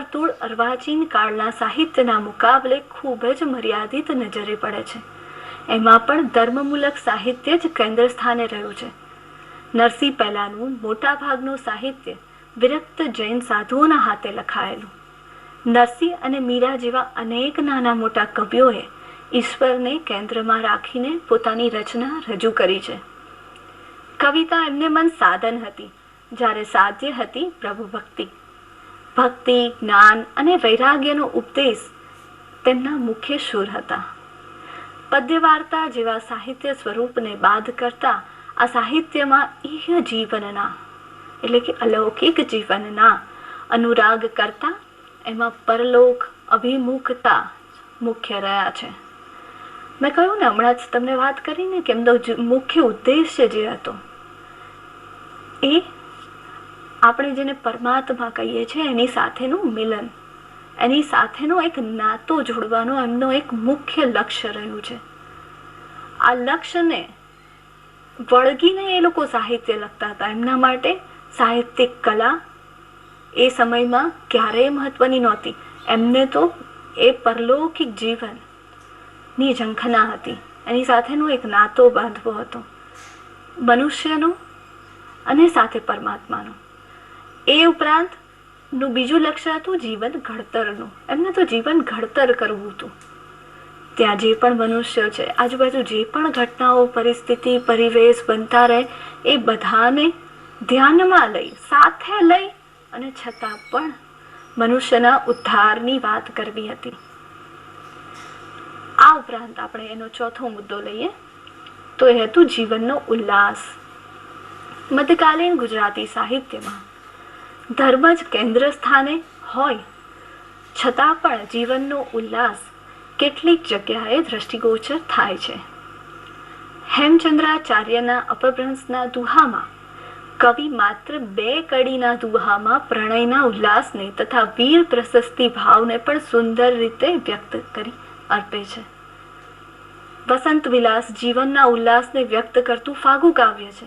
વર્તુળ, અર્વાચીન કાળના સાહિત્યના મુકાબલે ખૂબ જ મર્યાદિત નજરે પડે છે. એમાં પણ ધર્મમૂલક સાહિત્ય જ કેન્દ્ર સ્થાને રહ્યું છે. નરસિંહ પહેલાનું મોટાભાગનું સાહિત્ય વિરક્ત જૈન સાધુઓના હાથે લખાયેલું. નરસિંહ અને મીરા જેવા અનેક નાના મોટા કવિઓએ ઈશ્વરને કેન્દ્રમાં રાખીને પોતાની રચના રજૂ કરી છે. કવિતા એમને મન સાધન હતી. જ્યારે સાધ્ય હતી પ્રભુ ભક્તિ. ભક્તિ, જ્ઞાન અને વૈરાગ્યનો ઉપદેશ તેમના મુખ્ય સુર હતા. પદ્ય વાર્તા જેવા સાહિત્ય સ્વરૂપને બાદ કરતા આ સાહિત્યમાં ઇહ જીવનના, એટલે કે અલૌકિક જીવનના અનુરાગ કરતા એમાં પરલોક અભિમુખતા મુખ્ય રહ્યા છે. મેં કહ્યું ને, હમણાં જ તમને વાત કરીને કે એમનો મુખ્ય ઉદ્દેશ્ય જે હતો એ આપણે જેને પરમાત્મા કહીએ છીએ, એની સાથેનું મિલન. એની સાથેનો એક નાતો જોડવાનો એમનો એક મુખ્ય લક્ષ્ય રહ્યું છે. આ લક્ષ્યને વળગીને એ લોકો સાહિત્ય લખતા હતા. એમના માટે સાહિત્યિક કલા એ સમયમાં ક્યારેય મહત્વની નહોતી. એમને તો એ પરલૌકિક જીવનની ઝંખના હતી. એની સાથેનો એક નાતો બાંધવો હતો. મનુષ્યનો અને સાથે પરમાત્માનો. એ ઉપરાંતનું બીજું લક્ષ્ય હતું જીવન ઘડતરનું. એમને તો જીવન ઘડતર કરવું હતું. ત્યાં જે પણ મનુષ્ય છે, આજુબાજુ જે પણ ઘટનાઓ, પરિસ્થિતિ, પરિવેશ બનતા રહે, એ બધાને ધ્યાનમાં લઈ, સાથે લઈ અને છતાં પણ મનુષ્યના ઉદ્ધારની વાત કરવી હતી. આ ઉપરાંત આપણે એનો ચોથો મુદ્દો લઈએ, તો એ હતું જીવનનો ઉલ્લાસ. મધ્યકાલીન ગુજરાતી સાહિત્યમાં ધર્મ જ કેન્દ્ર સ્થાને હોય. છતાં પણ જીવનનો ઉલ્લાસ કેટલીક જગ્યાએ દ્રષ્ટિગોચર થાય છે. હેમચંદ્રાચાર્યના અપભ્રંશના દુહામાં, કવિ માત્ર બે કડીના દુહામાં પ્રણયના ઉલ્લાસને તથા વીર પ્રશસ્તિ ભાવને પણ સુંદર રીતે વ્યક્ત કરી અર્પે છે. વસંત વિલાસ જીવનના ઉલ્લાસને વ્યક્ત કરતું ફાગુ કાવ્ય છે.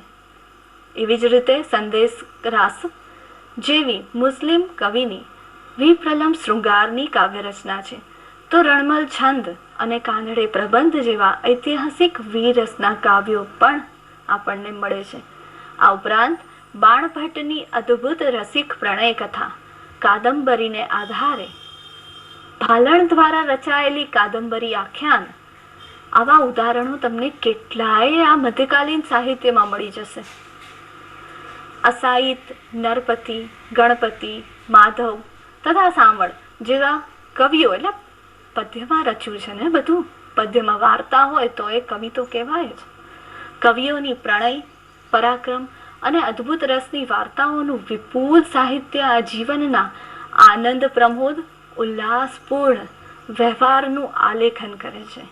એવી જ રીતે સંદેશ રાસ જેવી મુસ્લિમ કવિની વિપ્રલમ શૃંગારની કાવ્ય રચના છે. તો રણમલ છંદ અને કાનડે પ્રબંધ જેવા ઐતિહાસિક વીરસના કાવ્યો પણ આપણને મળે છે. આ ઉપરાંત બાણભટ્ટની અદ્ભુત રસિક પ્રણય કથા કાદંબરીને આધારે ભાલણ દ્વારા રચાયેલી કાદંબરી આખ્યાન આવા ઉદાહરણો તમને કેટલાય આ મધ્યકાલીન સાહિત્યમાં મળી જશે. અસાહિત નરપતિ, ગણપતિ, માધવ તથા સાંવળ જેવા કવિઓ એટલે પદ્યમાં રચ્યું છે ને બધું. પદ્યમાં વાર્તા હોય તો એ કવિ તો કહેવાય જ. કવિઓની પ્રણય, પરાક્રમ અને અદ્ભુત રસની વાર્તાઓનું વિપુલ સાહિત્ય આ જીવનના આનંદ પ્રમોદ, ઉલ્લાસપૂર્ણ વ્યવહારનું આલેખન કરે છે.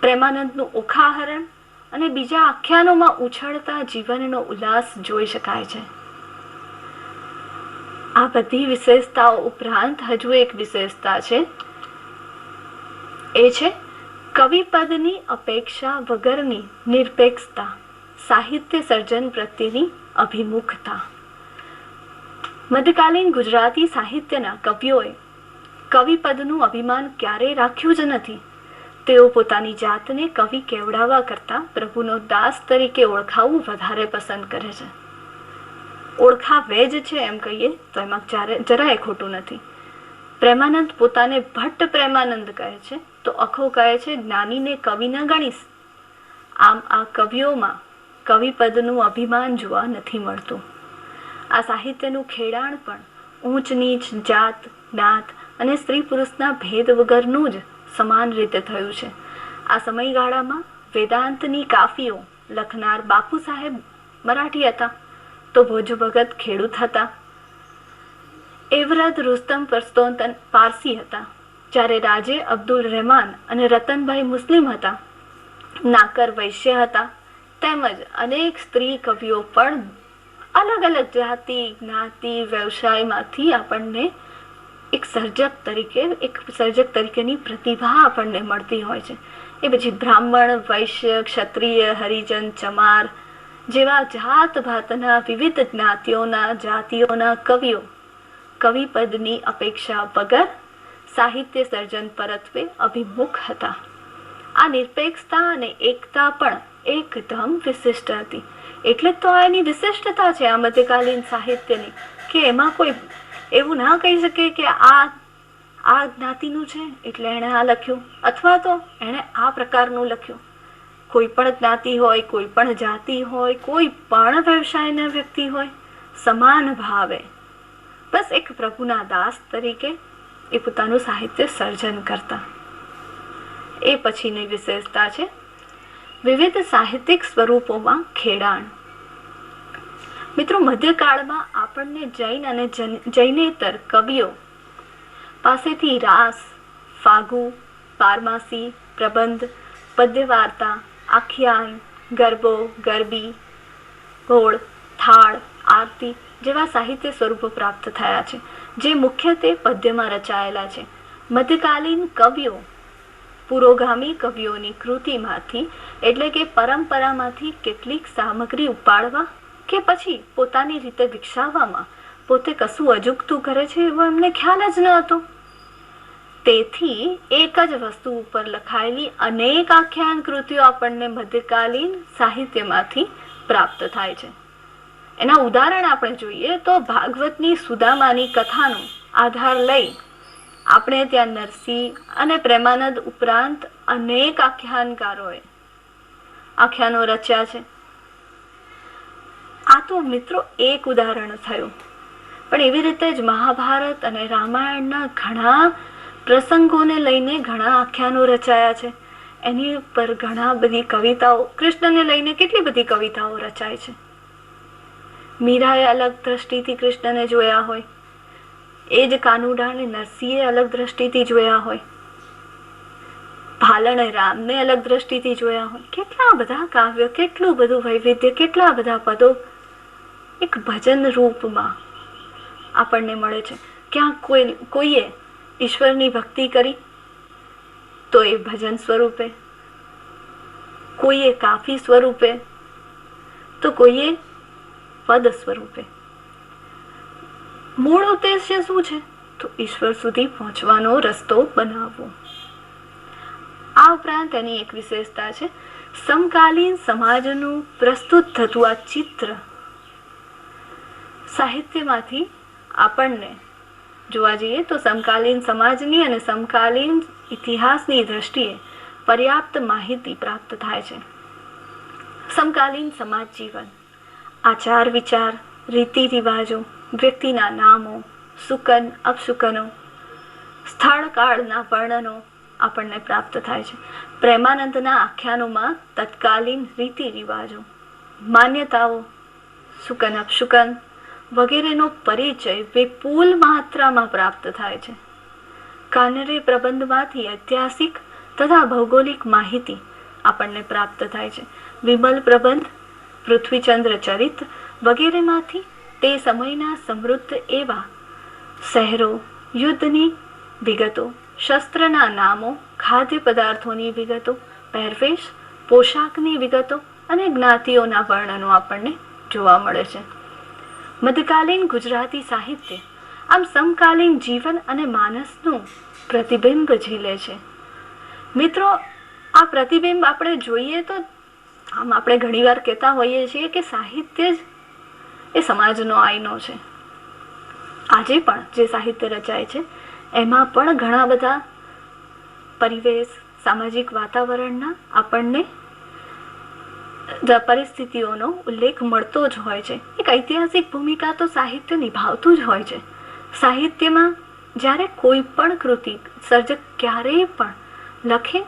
પ્રેમાનંદનું ઉખાહરણ અને બીજા આખ્યાનોમાં ઉછળતા જીવનનો ઉલ્લાસ જોઈ શકાય છે. આ બધી વિશેષતાઓ ઉપરાંત હજુ એક વિશેષતા છે. એ છે કવિપદની અપેક્ષા વગરની નિરપેક્ષતા, સાહિત્ય સર્જન પ્રત્યેની અભિમુખતા. મધ્યકાલીન ગુજરાતી સાહિત્યના કવિઓએ કવિપદનું અભિમાન ક્યારેય રાખ્યું જ નથી. તેઓ પોતાની જાતને કવિ કેવડાવવા કરતાં પ્રભુનો દાસ તરીકે ઓળખાવું વધારે પસંદ કરે છે. ઓળખાવે જ છે એમ કહીએ તો એમાં જરાય ખોટું નથી. પ્રેમાનંદ પોતાને ભટ્ટ પ્રેમાનંદ કહે છે તો અખો કહે છે, જ્ઞાનીને કવિ ન ગણીશ. આમ આ કવિઓમાં કવિપદનું અભિમાન જોવા નથી મળતું. આ સાહિત્યનું ખેડાણ પણ ઊંચ નીચ જાત, જ્ઞાત અને સ્ત્રી પુરુષના ભેદ વગરનું જ સમાન રીતે થયું છે. આ સમયગાળામાં વેદાંતની કાફીઓ લખનાર બાપુ સાહેબ મરાઠી હતા, તો ભોજ ભગત ખેડૂત હતા. એવરદ રુસ્તમ પરસ્તોંતન પારસી હતા, જ્યારે રાજે અબ્દુલ રહેમાન અને રતનભાઈ મુસ્લિમ હતા. નાકર વૈશ્ય હતા, તેમજ અનેક સ્ત્રી કવિઓ પણ અલગ અલગ જાતિ, જ્ઞાતિ, વ્યવસાયમાંથી આપણને એક સર્જક તરીકે, એક સર્જક તરીકેની પ્રતિભા આપણને મળતી હોય છે. એ પછી બ્રાહ્મણ, વૈશ્ય, ક્ષત્રિય, હરિજન, ચમાર જેવા જાત ભાતના વિવિધ જ્ઞાતિઓના, જાતિઓના કવિઓ કવિપદની અપેક્ષા વગર સાહિત્ય સર્જન પરત્વે અભિમુખ હતા. આ નિરપેક્ષતા અને એકતા પણ એકદમ વિશિષ્ટ હતી. એટલે તો એની વિશિષ્ટતા છે આ મધ્યકાલીન સાહિત્યની, કે એમાં કોઈ એવું ના કહી શકે કે આ આ જ્ઞાતિનું છે એટલે એણે આ લખ્યું. અથવા તો એણે આ પ્રકારનું લખ્યું. કોઈ પણ જ્ઞાતિ હોય, કોઈ પણ જાતિ હોય, કોઈ પણ વ્યવસાયના વ્યક્તિ હોય, સમાન ભાવે. બસ એક પ્રભુના દાસ તરીકે એ પોતાનું સાહિત્ય સર્જન કરતા. એ પછીની વિશેષતા છે. વિવિધ સાહિત્યિક સ્વરૂપોમાં ખેડાણ. મિત્રો, મધ્યકાળમાં આપણને જૈન અને જૈનેતર કવિઓ પાસેથી રાસ, ફાગુ પારમાસી પ્રબંધ, પદ્યવાર્તા, આખ્યાન, ગરબો, ગરબી ઘોળ થાળ, આરતી જેવા સાહિત્ય સ્વરૂપો પ્રાપ્ત થયા છે, જે મુખ્યત્વે પદ્યમાં રચાયેલા છે. મધ્યકાલીન કવિઓ પુરોગામી કવિઓની કૃતિમાંથી, એટલે કે પરંપરામાંથી, કેટલીક સામગ્રી ઉપાડવા કે પછી પોતાની રીતે વિકસાવવામાં પોતે કશું અજુગતું કરે છે એવો એમને ખ્યાલ જ ન હતો. તેથી એક જ વસ્તુ ઉપર લખાયેલી અનેક આખ્યાન કૃતિઓ આપણને મધ્યકાલીન સાહિત્યમાંથી પ્રાપ્ત થાય છે. એના ઉદાહરણ આપણે જોઈએ તો ભાગવતની સુદામાની કથાનો આધાર લઈ આપણે ત્યાં નરસિંહ અને પ્રેમાનંદ ઉપરાંત અનેક આખ્યાનકારોએ આખ્યાનો રચ્યા છે. આ તો મિત્રો એક ઉદાહરણ થયું. પણ એવી રીતે જ મહાભારત અને રામાયણના ઘણા પ્રસંગોને લઈને ઘણા આખ્યાનો રચાયા છે. એની ઉપર ઘણા બધી કવિતાઓ, કૃષ્ણને લઈને કેટલી બધી કવિતાઓ રચાય છે. મીરાએ અલગ દ્રષ્ટિથી કૃષ્ણને જોયા હોય. એ જ કાનુડાને નરસિંહે અલગ દ્રષ્ટિથી જોયા હોય. ભાલણે રામને અલગ દ્રષ્ટિથી જોયા હોય. કેટલા બધા કાવ્યો, કેટલું બધું વૈવિધ્ય, કેટલા બધા પદો એક ભજન રૂપમાં આપણને મળે છે. ક્યાં કોઈ, કોઈએ ઈશ્વરની ભક્તિ કરી, તો એ ભજન સ્વરૂપે. કોઈએ કાફી સ્વરૂપે, તો કોઈએ પદ સ્વરૂપે. મૂળ ઉદ્દેશ્ય શું છે? તો ઈશ્વર સુધી પહોંચવાનો રસ્તો બનાવવો. આ ઉપરાંત એની એક વિશેષતા છે, સમકાલીન સમાજનું પ્રસ્તુત થતું આ ચિત્ર સાહિત્યમાંથી આપણને જોવા જઈએ તો સમકાલીન સમાજની અને સમકાલીન ઇતિહાસની દ્રષ્ટિએ પર્યાપ્ત માહિતી પ્રાપ્ત થાય છે. સમકાલીન સમાજ જીવન, આચાર વિચાર, રીતિ રિવાજો, વ્યક્તિના નામો, સુકન અપશુકનો સ્થળ કાળના વર્ણનો આપણને પ્રાપ્ત થાય છે. પ્રેમાનંદના આખ્યાનોમાં તત્કાલીન રીતિ રિવાજો, માન્યતાઓ, સુકન અપશુકન વગેરેનો પરિચય વિપુલ માત્રામાં પ્રાપ્ત થાય છે. કાનરે પ્રબંધમાંથી ઐતિહાસિક તથા ભૌગોલિક માહિતી આપણને પ્રાપ્ત થાય છે. વિમલ પ્રબંધ, પૃથ્વીચંદ્ર ચરિત વગેરેમાંથી તે સમયના સમૃદ્ધ એવા શહેરો, યુદ્ધની વિગતો, શસ્ત્રના નામો, ખાદ્ય પદાર્થોની વિગતો, પહેરવેશ, પોશાકની વિગતો અને જ્ઞાતિઓના વર્ણનો આપણને જોવા મળે છે. મધ્યકાલીન ગુજરાતી સાહિત્ય આમ સમકાલીન જીવન અને માનસનું પ્રતિબિંબ ઝીલે છે. મિત્રો, આ પ્રતિબિંબ આપણે જોઈએ તો આમ આપણે ઘણીવાર કહેતા હોઈએ છીએ કે સાહિત્ય જ એ સમાજનો આઈનો છે. આજે પણ જે સાહિત્ય રચાય છે, એમાં પણ ઘણા બધા પરિવેશ, સામાજિક વાતાવરણના આપણને પરિસ્થિતિઓનો ઉલ્લેખ મળતો જ હોય છે. એક ઐતિહાસિક ભૂમિકા તો સાહિત્ય નિભાવતું જ હોય છે. સાહિત્યમાં જ્યારે કોઈ પણ કૃતિ સર્જક ક્યારેય પણ લખે,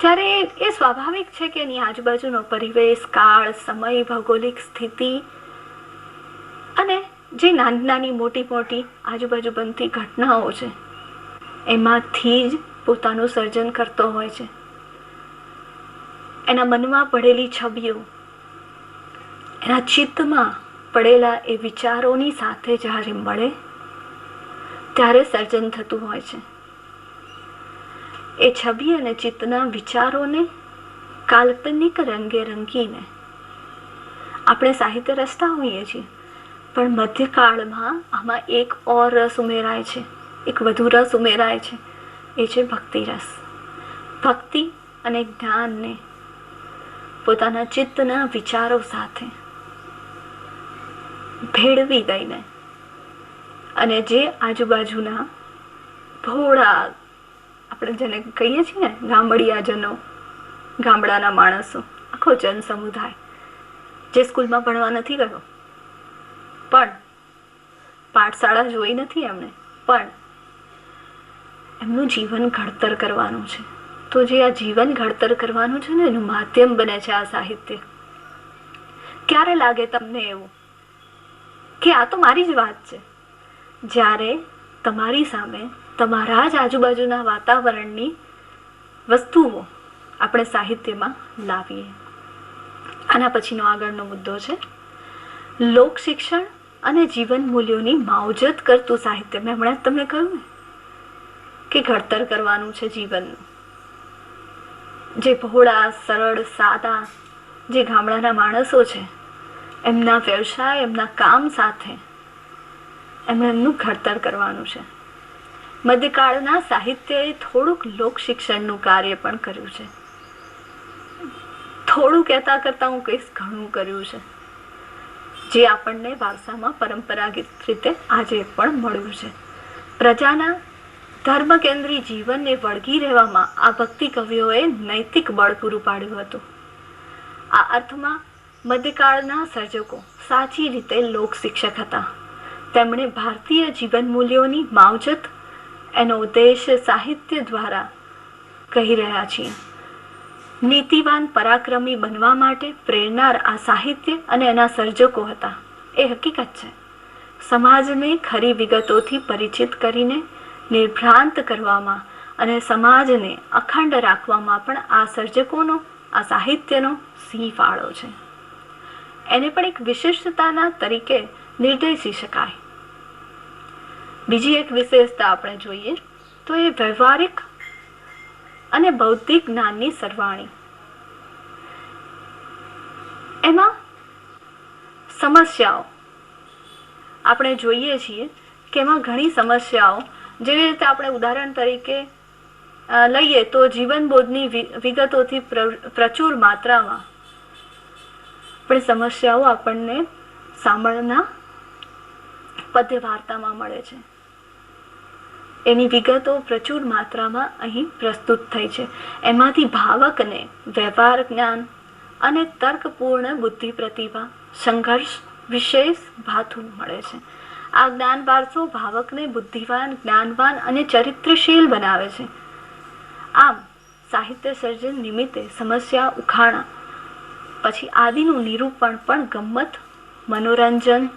ત્યારે એ સ્વાભાવિક છે કે એની આજુબાજુનો પરિવેશ, કાળ, સમય, ભૌગોલિક સ્થિતિ અને જે નાની નાની મોટી મોટી આજુબાજુ બનતી ઘટનાઓ છે, એમાંથી જ પોતાનું સર્જન કરતો હોય છે. એના મનમાં પડેલી છબીઓ. એના ચિત્તમાં પડેલા એ વિચારોની સાથે જ્યારે મળે, ત્યારે સર્જન થતું હોય છે. એ છબી અને ચિત્તના વિચારોને કાલ્પનિક રંગે રંગીને આપણે સાહિત્ય રચતા હોઈએ છીએ, પણ મધ્યકાળમાં આમાં એક ઓર રસ ઉમેરાય છે, એક વધુ રસ ઉમેરાય છે, એ છે ભક્તિ રસ. ભક્તિ અને જ્ઞાનને પોતાના ચિત્તના વિચારો સાથે. ભેળવી દઈને અને જે આજુબાજુના ભોળા, આપણે જેને કહીએ છીએ ને, ગામડિયાજનો, ગામડાના માણસો, આખો જન સમુદાય જે સ્કૂલમાં ભણવા નથી ગયો. પણ પાઠશાળા જોઈ નથી એમણે પણ એમનું જીવન ઘડતર કરવાનું છે. તો જે આ જીવન ઘડતર કરવાનું છે ને, એનું માધ્યમ બને છે આ સાહિત્ય. ક્યારે લાગે તમને એવું? કે આ તો મારી જ વાત છે. જ્યારે તમારી સામે તમારા જ આજુબાજુના વાતાવરણની વસ્તુઓ આપણે સાહિત્યમાં લાવીએ. આના પછીનો આગળનો મુદ્દો છે, લોક શિક્ષણ અને જીવન મૂલ્યોની માવજત કરતું સાહિત્ય. મેં હમણાં તમને કહ્યું ને, કે ઘડતર કરવાનું છે જીવનનું. જે પહોળા સરળ, સાદા જે ગામડાના માણસો છે, એમના વ્યવસાય, એમના કામ સાથે એમણે એમનું ઘડતર કરવાનું છે. મધ્યકાળના સાહિત્યએ થોડુંક લોક શિક્ષણનું કાર્ય પણ કર્યું છે. થોડું કહેતા કરતાં હું કહીશ, ઘણું કર્યું છે. જે આપણને વારસામાં પરંપરાગત રીતે આજે પણ મળ્યું છે. પ્રજાના ધર્મ કેન્દ્રી જીવનને વળગી રહેવામાં આ ભક્તિ કવિઓએ નૈતિક બળ પૂરું પાડ્યું હતું. આ અર્થમાં મધ્યકાળના સર્જકો સાચી રીતે લોક શિક્ષક હતા. તેમણે ભારતીય જીવન મૂલ્યોની માવજત એનો ઉદ્દેશ સાહિત્ય દ્વારા કહી રહ્યા છીએ. નીતિવાન પરાક્રમી બનવા માટે પ્રેરનાર આ સાહિત્ય અને એના સર્જકો હતા. એ હકીકત છે. સમાજને ખરી વિગતોથી પરિચિત કરીને નિર્ભ્રાંત કરવામાં અને સમાજને અખંડ રાખવામાં પણ આ સર્જકોનો, આ સાહિત્યનો સિંહ ફાળો છે. એને પણ એક વિશિષ્ટતાના તરીકે નિર્દેશી શકાય. બીજી એક વિશેષતા આપણે જોઈએ તો એ વ્યવહારિક અને બૌદ્ધિક જ્ઞાનની સરવાણી. એમાં સમસ્યાઓ. આપણે જોઈએ છીએ કે એમાં ઘણી સમસ્યાઓ જેવી રીતે આપણે ઉદાહરણ તરીકે લઈએ તો જીવનબોધની વિગતોથી પ્રચુર માત્રામાં પણ સમસ્યાઓ આપણને સાંભળના પદ્ય વાર્તામાં મળે છે. એની વિગતો પ્રચુર માત્રામાં અહીં પ્રસ્તુત થઈ છે. એમાંથી ભાવકને વ્યવહાર જ્ઞાન અને તર્કપૂર્ણ બુદ્ધિ પ્રતિભા, સંઘર્ષ વિશેષ ભાથું મળે છે. આ જ્ઞાન વારસો ભાવકને બુદ્ધિવાન, જ્ઞાનવાન અને ચરિત્રશીલ બનાવે છે. આમ, સાહિત્ય સર્જન નિમિત્તે સમસ્યા ઉખાણા, પછી આદિનું નિરૂપણ પણ ગમ્મત, મનોરંજન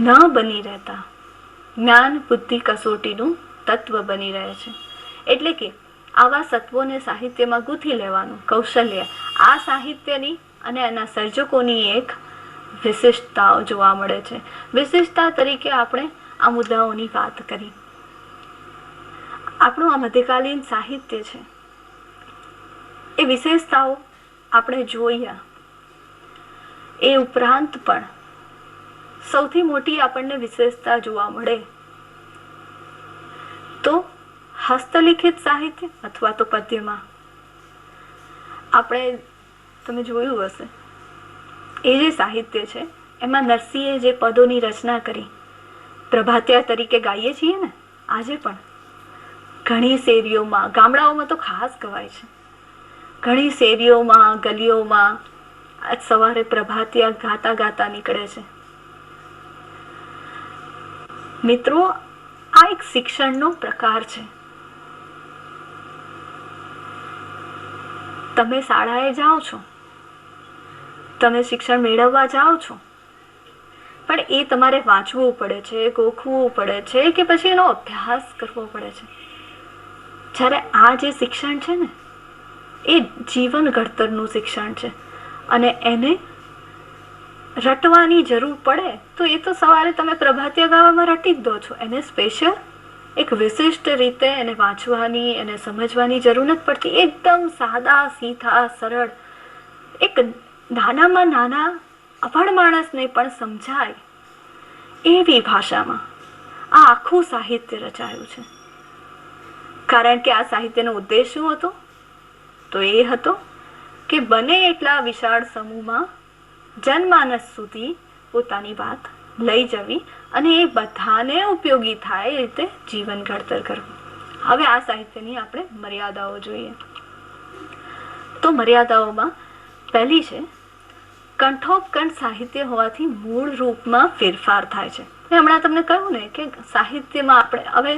ન બની રહેતા. જ્ઞાન બુદ્ધિ કસોટીનું તત્વ બની રહે છે. એટલે કે, આવા સત્વોને સાહિત્યમાં ગૂંથી લેવાનું કૌશલ્ય આ સાહિત્યની અને એના સર્જકોની એક વિશિષ્ટતાઓ જોવા મળે છે. વિશિષ્ટતા તરીકે આપણે આ મુદ્દાઓની વાત કરી. આપણું આ મધ્યકાલીન સાહિત્ય છે. એ વિશેષતાઓ આપણે જોયા. એ ઉપરાંત પણ સૌથી મોટી આપણને વિશેષતા જોવા મળે. તો હસ્તલિખિત સાહિત્ય અથવા તો પદ્યમાં. આપણે તમે જોયું હશે. એ જે સાહિત્ય છે, એમાં નરસિંહે જે પદોની રચના કરી, પ્રભાત્યા તરીકે ગાઈએ છીએ ને, આજે પણ. ઘણી શેરીઓમાં, ગામડાઓમાં તો ખાસ ગવાય છે. ઘણી શેરીઓમાં, ગલીઓમાં આજ સવારે પ્રભાતિયા ગાતા ગાતા નીકળે છે. મિત્રો, આ એક શિક્ષણનો પ્રકાર છે. તમે શાળાએ જાઓ છો તમે શિક્ષણ મેળવવા જાઓ છો? પણ એ તમારે વાંચવું પડે છે, ગોખવું પડે છે કે પછી એનો અભ્યાસ કરવો પડે છે? જ્યારે આ જે શિક્ષણ છે ને, એ જીવન ઘડતરનું શિક્ષણ છે. અને એને રટવાની જરૂર પડે તો એ તો સવારે તમે પ્રભાતિયા ગાવામાં રટી જ દો છો. એને સ્પેશિયલ એક વિશિષ્ટ રીતે એને વાંચવાની, એને સમજવાની જરૂર નથી પડતી. એકદમ સાદા, સીધા, સરળ, એક નાનામાં નાના, અભણ માણસને પણ સમજાય એવી ભાષામાં આ આખું સાહિત્ય રચાયું છે. કારણ કે આ સાહિત્યનો ઉદ્દેશ શું હતો? તો એ હતો કે બને એટલા વિશાળ સમૂહમાં જનમાનસ સુધી પોતાની વાત લઈ જવી અને એ બધાને ઉપયોગી થાય એ રીતે જીવન ઘડતર કરવું. હવે આ સાહિત્યની આપણે મર્યાદાઓ જોઈએ. તો મર્યાદાઓમાં પહેલી છે કંઠોપકંઠ સાહિત્ય હોવાથી મૂળ રૂપમાં ફેરફાર થાય છે. મેં હમણાં તમને કહ્યું ને કે સાહિત્યમાં આપણે, હવે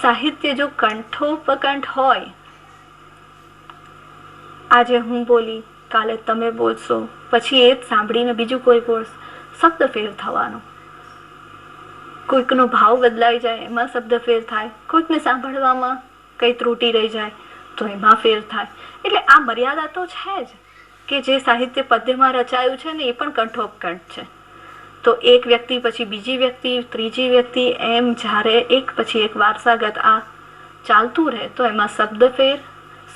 સાહિત્ય જો કંઠોપકંઠ હોય, આજે હું બોલી, કાલે તમે બોલશો, પછી એ જ સાંભળીને બીજું કોઈ બોલશે શબ્દ ફેર થવાનો. કોઈકનો ભાવ બદલાઈ જાય, એમાં શબ્દ ફેર થાય. કોઈકને સાંભળવામાં કંઈ ત્રુટી રહી જાય, તો એમાં ફેર થાય. એટલે આ મર્યાદા તો છે જ. કે જે સાહિત્ય પદ્યમાં રચાયું છે ને, એ પણ કંઠોપકંઠ છે. તો એક વ્યક્તિ, પછી બીજી વ્યક્તિ, ત્રીજી વ્યક્તિ, એમ જ્યારે એક, પછી એક વારસાગત આ ચાલતું રહે, તો એમાં શબ્દ ફેર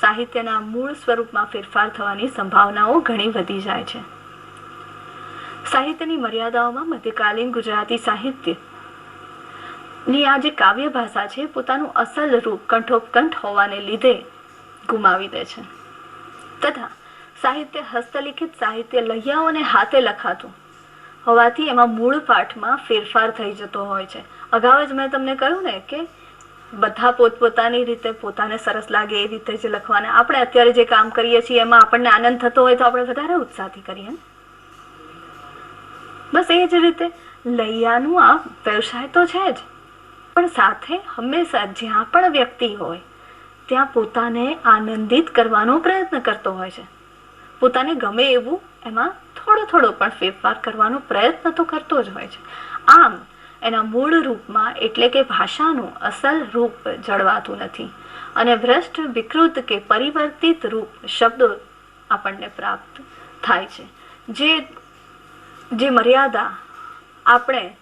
સાહિત્યના મૂળ સ્વરૂપમાં ફેરફાર થવાની સંભાવનાઓ ઘણી વધી જાય છે. સાહિત્યની મર્યાદાઓમાં મધ્યકાલીન ગુજરાતી સાહિત્યની આ જે કાવ્ય ભાષા છે, પોતાનું અસલ રૂપ કંઠોપકંઠ હોવાને લીધે ગુમાવી દે છે. તથા સાહિત્ય, હસ્તલિખિત સાહિત્ય લૈયાઓને હાથે લખાતું. હોવાથી એમાં મૂળ પાઠમાં ફેરફાર થઈ જતો હોય છે. અગાઉ જ મેં તમને કહ્યું ને કે બધા પોતપોતાની રીતે પોતાને સરસ લાગે એ રીતે જ લખવાના. આપણે અત્યારે જે કામ કરીએ છીએ એમાં આપણને આનંદ થતો હોય તો આપણે વધારે ઉત્સાહથી કરીએ? બસ એ જ રીતે લૈયાનું આ વ્યવસાય તો છે જ. પણ સાથે હંમેશા જ્યાં પણ વ્યક્તિ હોય, ત્યાં પોતાને આનંદિત કરવાનો પ્રયત્ન કરતો હોય છે. પોતાને ગમે એવું, એમાં થોડો થોડો પણ ફેરફાર કરવાનો પ્રયત્ન તો કરતો જ હોય છે. આમ, એના મૂળ રૂપમાં એટલે કે ભાષાનું અસલ રૂપ જળવાતું નથી. અને ભ્રષ્ટ, વિકૃત કે પરિવર્તિત રૂપ શબ્દો આપણને પ્રાપ્ત થાય છે. જે જે મર્યાદા આપણે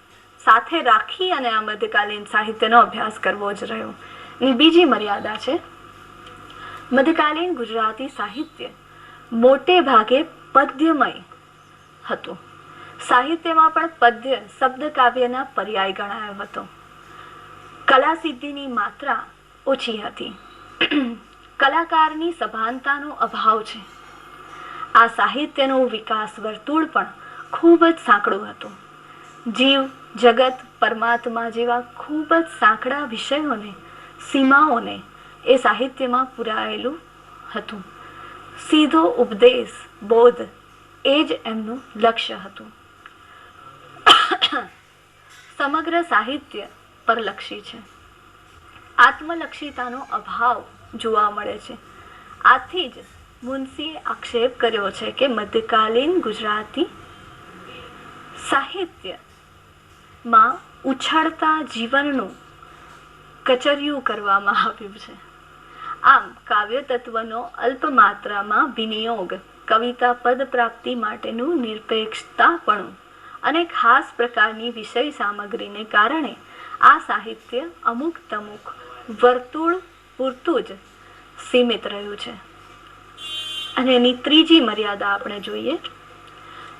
સાથે રાખી અને આ મધ્યકાલીન સાહિત્યનો અભ્યાસ કરવો જ રહ્યો. ની બીજી મર્યાદા છે મધ્યકાલીન ગુજરાતી સાહિત્ય. મોટે ભાગે પદ્યમય હતું. સાહિત્યમાં પણ પદ્ય શબ્દ કાવ્યના પર્યાય ગણાયો હતો. કલા સિદ્ધિની માત્રા ઓછી હતી. કલાકારની સભાનતાનો અભાવ છે. આ સાહિત્યનો વિકાસ વર્તુળ પણ ખૂબ જ સાંકડું હતું. જીવ, જગત, પરમાત્મા જેવા ખૂબ જ સાંકડા વિષયોને, સીમાઓને એ સાહિત્યમાં પુરાયેલું હતું. સીધો ઉપદેશ, બોધ, એ જ એમનું લક્ષ્ય હતું. સમગ્ર સાહિત્ય પરલક્ષી છે. આત્મલક્ષિતાનો અભાવ જોવા મળે છે. આથી જ મુનશીએ આક્ષેપ કર્યો છે કે મધ્યકાલીન ગુજરાતી સાહિત્યમાં ઉછળતા જીવનનું કચરિયું કરવામાં આવ્યું છે. આમ કાવ્ય તત્વનો અલ્પ માત્રામાં વિનિયોગ, કવિતા પદ પ્રાપ્તિ માટેનું નિરપેક્ષતાપણું અને ખાસ પ્રકારની વિષય સામગ્રીને કારણે આ સાહિત્ય અમુક તમુક વર્તુળ પૂરતું જ સીમિત રહ્યું છે. અને એની ત્રીજી મર્યાદા આપણે જોઈએ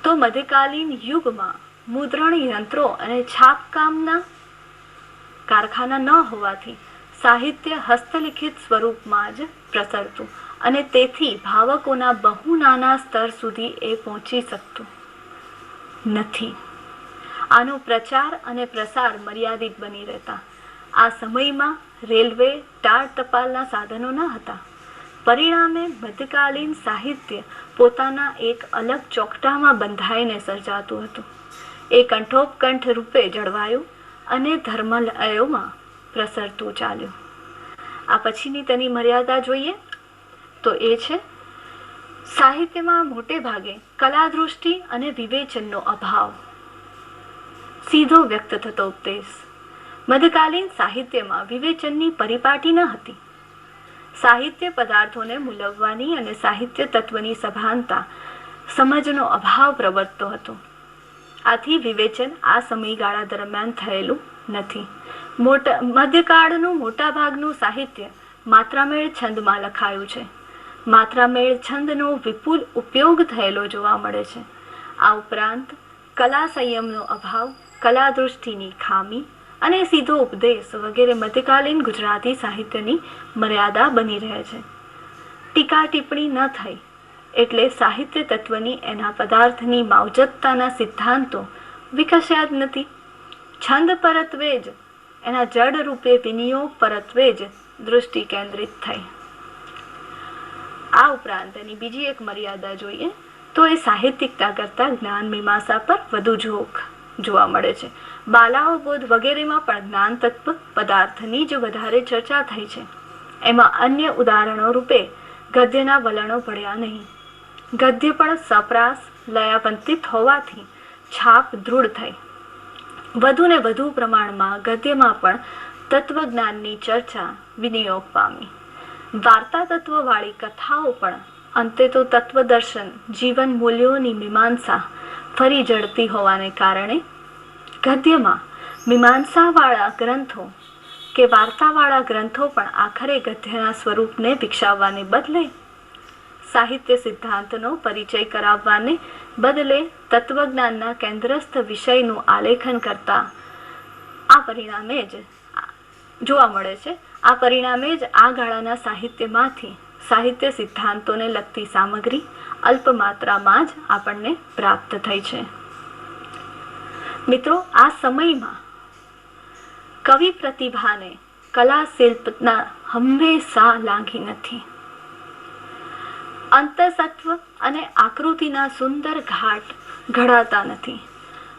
તો મધ્યકાલીન યુગમાં મુદ્રણ યંત્રો અને છાપકામના કારખાના ન હોવાથી સાહિત્ય હસ્તલિખિત સ્વરૂપમાં જ પ્રસરતું અને તેથી ભાવકોના બહુ નાના સ્તર સુધી એ પહોંચી શકતું નથી. આનો પ્રચાર અને પ્રસાર મર્યાદિત બની રહેતા. આ સમયમાં રેલવે ટાળ ટપાલના સાધનો ન હતા. પરિણામે મધ્યકાલીન સાહિત્ય પોતાના એક અલગ ચોકટામાં બંધાઈને સર્જાતું હતું. એ કંઠોપકંઠ રૂપે જળવાયું અને ધર્મલયોમાં પ્રસરતું ચાલ્યું. આ પછીની તેની મર્યાદા જોઈએ? તો એ છે, સાહિત્યમાં મોટે ભાગે કલાદૃષ્ટિ અને વિવેચનનો અભાવ. સીધો વ્યક્ત થતો ઉપદેશ. મધ્યકાલીન સાહિત્યમાં વિવેચનની પરિપાટી ન હતી. સાહિત્ય પદાર્થોને મૂલવવાની અને સાહિત્ય તત્વની સભાનતા સમજનો અભાવ પ્રવર્તતો હતો. આથી વિવેચન આ સમયગાળા દરમિયાન થયેલું નથી. મોટા, મધ્યકાળનું મોટાભાગનું સાહિત્ય માત્રામેળ છંદમાં લખાયું છે. માત્રામેળ છંદનો વિપુલ ઉપયોગ થયેલો જોવા મળે છે. આ ઉપરાંત કલા સંયમનો અભાવ, કલા દૃષ્ટિની ખામી અને સીધો ઉપદેશ વગેરે મધ્યકાલીન ગુજરાતી સાહિત્યની મર્યાદા બની રહે છે. ટીકા ટિપ્પણી ન થઈ એટલે સાહિત્ય તત્વની એના પદાર્થની માવજતતાના સિદ્ધાંતો વિકસ્યા જ નથી. છંદ પરત્વે જ એના જડ રૂપે વિનિયોગ પરત્વે જ દૃષ્ટિ કેન્દ્રિત થઈ. આ ઉપરાંત એની બીજી એક મર્યાદા જોઈએ, તો એ સાહિત્યિકતા કરતાં જ્ઞાન મીમાંસા પર વધુ ઝોક જોવા મળે છે. બાલાઓ બોધ વગેરેમાં પણ જ્ઞાન તત્વ પદાર્થની જ વધારે ચર્ચા થઈ છે. એમાં અન્ય ઉદાહરણો રૂપે ગદ્યના વલણો પડ્યા નહીં. ગદ્ય પણ સપ્રાસ, લયાવંતિત હોવાથી છાપ દૃઢ થઈ. વધુ ને વધુ પ્રમાણમાં ગદ્યમાં પણ તત્વજ્ઞાનની ચર્ચા વિનિયોગ પામી. વાર્તા તત્વવાળી કથાઓ પણ, અંતે તો તત્વદર્શન, જીવન મૂલ્યોની મીમાંસા ફરી જડતી હોવાને કારણે ગદ્યમાં મીમાંસાવાળા ગ્રંથો કે વાર્તાવાળા ગ્રંથો પણ આખરે ગદ્યના સ્વરૂપને વિકસાવવાને બદલે સાહિત્ય સિદ્ધાંતનો પરિચય કરાવવાને બદલે તત્વજ્ઞાનના કેન્દ્રસ્થ વિષયનું આલેખન કરતા. આ પરિણામે જ જોવા મળે છે, આ પરિણામે જ આ ગાળાના સાહિત્યમાંથી સાહિત્ય સિદ્ધાંતોને લગતી સામગ્રી અલ્પ માત્રામાં જ આપણને પ્રાપ્ત થઈ છે. મિત્રો, આ સમયમાં કવિ પ્રતિભાને કલા શિલ્પના હંમેશા લાંઘી નથી. અંતસત્વ અને આકૃતિના સુંદર ઘાટ ઘડાતા નથી.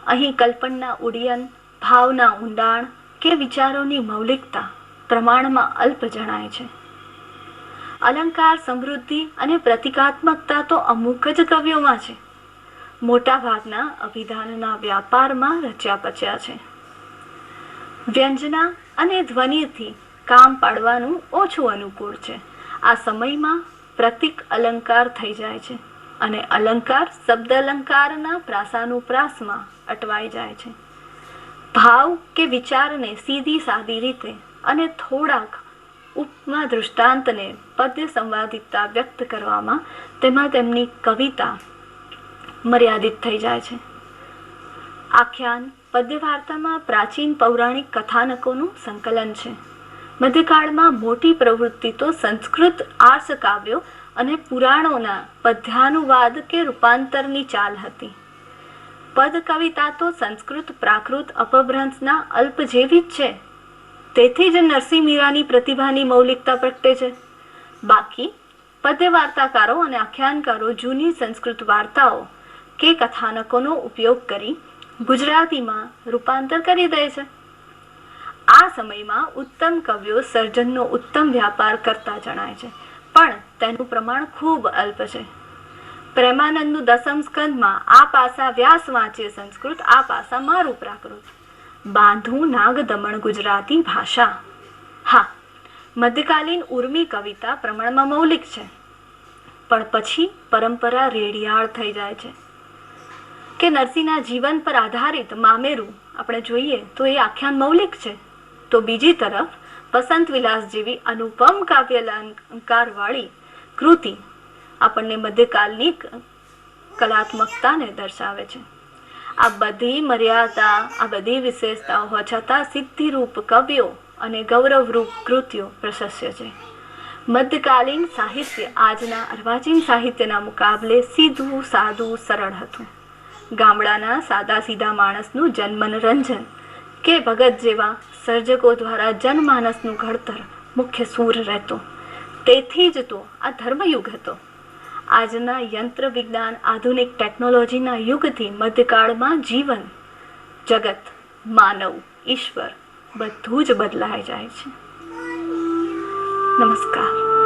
અહીં કલ્પનના ઉડ્ડયન, ભાવના ઊંડાણ કે વિચારોની મૌલિકતા પ્રમાણમાં અલ્પ જણાય છે. અલંકાર, સમૃદ્ધિ અને પ્રતિકાત્મકતા તો અમુક જ કવ્યોમાં છે. મોટા ભાગના અભિધાનના વ્યાપારમાં રચ્યા પચ્યા છે. વ્યંજના અને ધ્વનિથી કામ પાડવાનું ઓછું અનુકૂળ છે. આ સમયમાં પ્રતિક અલંકાર થઈ જાય છે અને અલંકાર શબ્દ અલંકારના પ્રાસાનુપ્રાસમાં અટવાઈ જાય છે. ભાવ કે વિચારને સીધી સાદી રીતે અને થોડાક ઉપમા દૃષ્ટાંતને પદ્ય સંવાદિકતા વ્યક્ત કરવામાં તેમાં તેમની કવિતા મર્યાદિત થઈ જાય છે. આખ્યાન પદ્ય વાર્તામાં પ્રાચીન પૌરાણિક કથાનકોનું સંકલન છે. મધ્યકાળમાં મોટી પ્રવૃત્તિ તો સંસ્કૃત આર્ષ કાવ્યો અને પુરાણોના પદ્યાનુવાદ કે રૂપાંતરની ચાલ હતી. પદ કવિતા તો સંસ્કૃત પ્રાકૃત અપભ્રંશના અલ્પ જેવી જ છે. તેથી જ નરસિંહ મીરાની પ્રતિભાની મૌલિકતા પ્રગટે છે. બાકી પદ્ય વાર્તાકારો અને આખ્યાનકારો જૂની સંસ્કૃત વાર્તાઓ કે કથાનકોનો ઉપયોગ કરી ગુજરાતીમાં રૂપાંતર કરી દે છે. આ સમયમાં ઉત્તમ કવિઓ સર્જનનો ઉત્તમ વ્યાપાર કરતા જણાય છે. પણ તેનું પ્રમાણ ખૂબ અલ્પ છે. પ્રેમાનંદનું દસમ સ્કંદમાં આ પાસા વ્યાસ વાંચે સંસ્કૃત, આ પાસા મારું પ્રાકૃત. બાંધું નાગ દમણ ગુજરાતી ભાષા. હા, મધ્યકાલીન ઉર્મી કવિતા પ્રમાણમાં મૌલિક છે. પણ પછી પરંપરા રેડિયાળ થઈ જાય છે. કે નરસિંહના જીવન પર આધારિત મામેરું, આપણે જોઈએ તો એ આખ્યાન મૌલિક છે. તો બીજી તરફ વસંત વિલાસ જેવી અનુપમ કાવ્ય અલંકારવાળી કૃતિ આપણને મધ્યકાલની કલાત્મકતાને દર્શાવે છે. આ બધી મર્યાદા, આ બધી વિશેષતાઓ હોવા છતાં સિદ્ધિરૂપ કવિઓ અને ગૌરવરૂપ કૃતિઓ પ્રશસ્ય છે. મધ્યકાલીન સાહિત્ય, આજના અર્વાચીન સાહિત્યના મુકાબલે સીધું સાદું સરળ હતું. ગામડાના સાદા સીધા માણસનું જનમનોરંજન કે ભગત જેવા સર્જકો દ્વારા જનમાનસનું ઘડતર મુખ્ય સૂર રહેતો. તેથી જ તો આ ધર્મયુગ હતો. આજના યંત્ર વિજ્ઞાન આધુનિક ટેકનોલોજીના યુગથી મધ્યકાળમાં જીવન, જગત, માનવ, ઈશ્વર બધું જ બદલાઈ જાય છે. નમસ્કાર.